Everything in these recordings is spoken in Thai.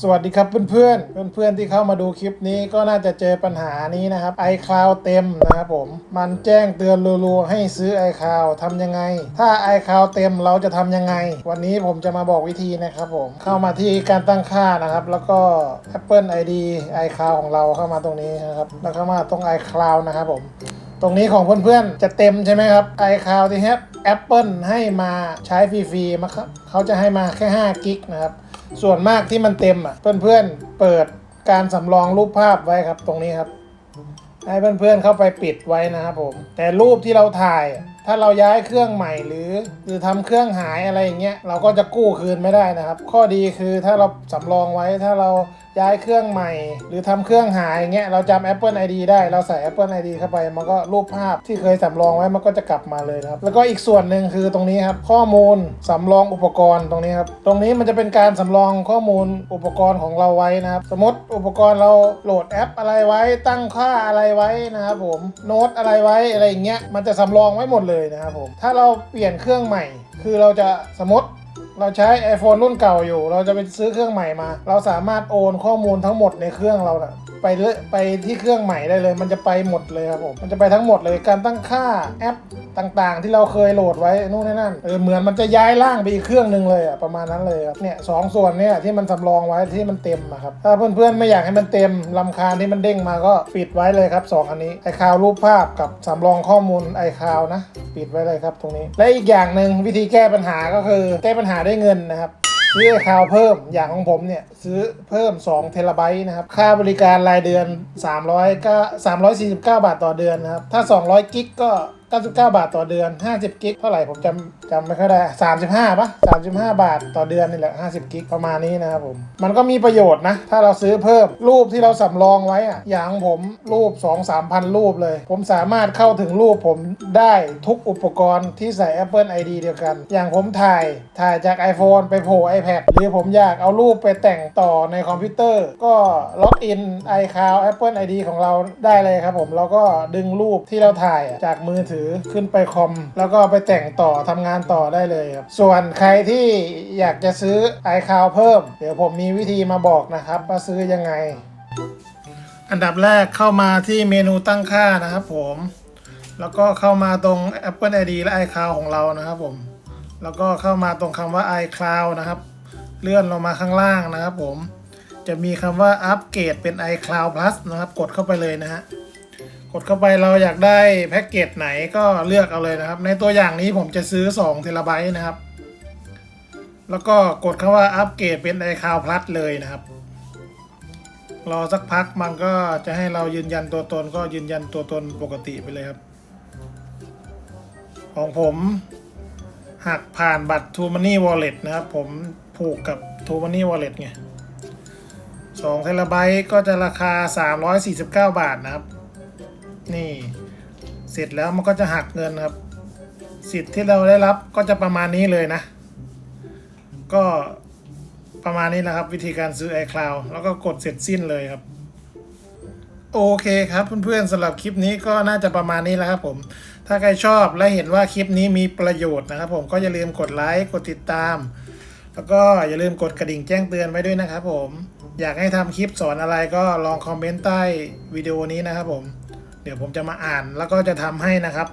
สวัสดีครับเพื่อนๆ เพื่อนๆที่เข้ามาดูคลิปนี้ก็น่าจะเจอปัญหานี้นะครับ iCloud เต็มนะครับผม มันแจ้งเตือนรัวๆให้ซื้อ iCloud ทำยังไง ถ้า iCloud เต็มเราจะทำยังไง วันนี้ผมจะมาบอกวิธีนะครับผม เข้ามาที่การตั้งค่านะครับ แล้วก็ Apple ID iCloud ของเราเข้ามาตรงนี้นะครับ แล้วเข้ามาตรง iCloud นะครับผม ตรงนี้ของเพื่อนๆ จะเต็มใช่ไหมครับ iCloud ที่ Apple ให้มาใช้ฟรีๆมาครับเขาจะให้มาแค่5กิกนะครับ ส่วนมากที่มันเต็มอะเพื่อนๆ เปิดการสำรองรูปภาพไว้ครับ ตรงนี้ครับ ให้เพื่อนๆเข้าไปปิดไว้นะครับผม แต่รูปที่เราถ่าย ถ้าเราย้ายเครื่องใหม่หรือ หรือทำเครื่องหายอะไรอย่างเงี้ยเราก็จะกู้คืนไม่ได้นะครับ ข้อดีคือถ้าเราสำรองไว้ถ้าเรา ย้ายเครื่องใหม่ หรือทำเครื่องหายอย่างเงี้ยเราจำ Apple ID ได้เราใส่ Apple ID เข้าไป มันก็รูปภาพที่เคยสำรองไว้มันก็จะกลับมาเลยครับ แล้วก็อีกส่วนหนึ่งคือตรงนี้ครับข้อมูลสำรองอุปกรณ์ตรงนี้ครับตรงนี้มันจะเป็นการสำรองข้อมูลอุปกรณ์ของเราไว้นะครับ สมมติอุปกรณ์เราโหลดแอปอะไรไว้ ตั้งค่าอะไรไว้นะครับผมโน้ตอะไรไว้อะไรอย่างเงี้ยมันจะสำรองไว้หมดเลยนะครับผมถ้าเราเปลี่ยนเครื่องใหม่ คือเราจะสมมติ เราใช้ iPhone รุ่นเก่าอยู่ เราจะไปซื้อเครื่องใหม่มา เราสามารถโอนข้อมูลทั้งหมดในเครื่องเรานะไปเลยไปที่เครื่องใหม่ได้เลย มันจะไปหมดเลยครับผม มันจะไปทั้งหมดเลย การตั้งค่าแอปต่างๆ ที่เราเคยโหลดไว้นู่นนั่นเออเหมือนมันจะย้ายร่างไปอีกเครื่องหนึ่งเลยอะประมาณนั้นเลยครับเนี่ยสองส่วนเนี่ยที่มันสำรองไว้ที่มันเต็มอะครับถ้าเพื่อนๆไม่อยากให้มันเต็มลำคาญที่มันเด้งมาก็ปิดไว้เลยครับสองอันนี้ไอคาวรูปภาพกับสำรองข้อมูลไอคาวนะ ปิดไว้เลยครับตรงนี้ และอีกอย่างหนึ่งวิธีแก้ปัญหาก็คือแก้ปัญหาได้เงินนะครับซื้อไอคาวเพิ่มอย่างของผมเนี่ย ซื้อเพิ่ม 2 เทราไบต์นะครับ ค่าบริการรายเดือน300ก็349 บาทต่อเดือนนะครับ ถ้า 200 กิกก็ 99 บาทต่อเดือน 50 กิก เท่าไหร่ผมจำจำไม่ค่อยได้ 35ปะ35 บาทต่อเดือนนี่แหละ 50 กิก ประมาณนี้นะครับผม มันก็มีประโยชน์นะ ถ้าเราซื้อเพิ่ม รูปที่เราสำรองไว้อะอย่างผมรูป 2 3พันรูปเลย ผมสามารถเข้าถึงรูปผมได้ทุกอุปกรณ์ที่ใส่ Apple ID เดียวกัน อย่างผมถ่าย ถ่ายจาก iPhone ไปโผล่ iPad หรือผมอยากเอารูปไปแต่งต่อในคอมพิวเตอร์ ก็ล็อกอิน iCloud Apple ID ของเราได้เลยครับผม แล้วก็ดึงรูปที่เราถ่ายจากมือถือขึ้นไปคอม แล้วก็ไปแต่งต่อทำงานต่อได้เลยครับ ส่วนใครที่อยากจะซื้อ iCloud เพิ่ม เดี๋ยวผมมีวิธีมาบอกนะครับ ว่าซื้อยังไง อันดับแรกเข้ามาที่เมนูตั้งค่านะครับผม แล้วก็เข้ามาตรง Apple ID และ iCloud ของเรานะครับผม แล้วก็เข้ามาตรงคำว่า iCloud นะครับ เลื่อนลงมาข้างล่างนะครับผม จะมีคำว่าอัปเกรดเป็น iCloud Plus นะครับ กดเข้าไปเลยนะฮะ ดเข้าไปเราอยากได้แพ็กเกจไหนก็เลือกเอาเลยนะครับ ในตัวอย่างนี้ผมจะซื้อ2เทราไบต์นะครับ แล้วก็กดคำว่าอัปเกรดเป็น iCloud Plus เลยนะครับ รอสักพักมันก็จะให้เรายืนยันตัวตนก็ยืนยันตัวตนปกติไปเลยครับ ของผมหักผ่านบัตร t ูมันนี่วอลเล็ตนะครับ ผมผูกกับ t ูมันนี่วอลเล็ตไงสองเทราไบต์ก็จะราคา 349 บาทนะครับ นี่ เสร็จแล้วมันก็จะหักเงินครับ สิทธิ์ที่เราได้รับก็จะประมาณนี้เลยนะ ก็ประมาณนี้แหละครับ วิธีการซื้อ iCloud แล้วก็กดเสร็จสิ้นเลยครับ โอเคครับเพื่อนๆสำหรับคลิปนี้ก็น่าจะประมาณนี้แล้วครับผม ถ้าใครชอบและเห็นว่าคลิปนี้มีประโยชน์นะครับผมก็อย่าลืมกดไลค์กดติดตาม แล้วก็อย่าลืมกดกระดิ่งแจ้งเตือนไว้ด้วยนะครับผมอยากให้ทำคลิปสอนอะไรก็ลองคอมเมนต์ใต้วิดีโอนี้นะครับผม เดี๋ยวผมจะมาอ่านแล้วก็จะทำให้นะครับ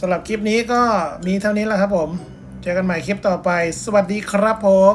สำหรับคลิปนี้ก็มีเท่านี้แล้วครับผม เจอกันใหม่คลิปต่อไป สวัสดีครับผม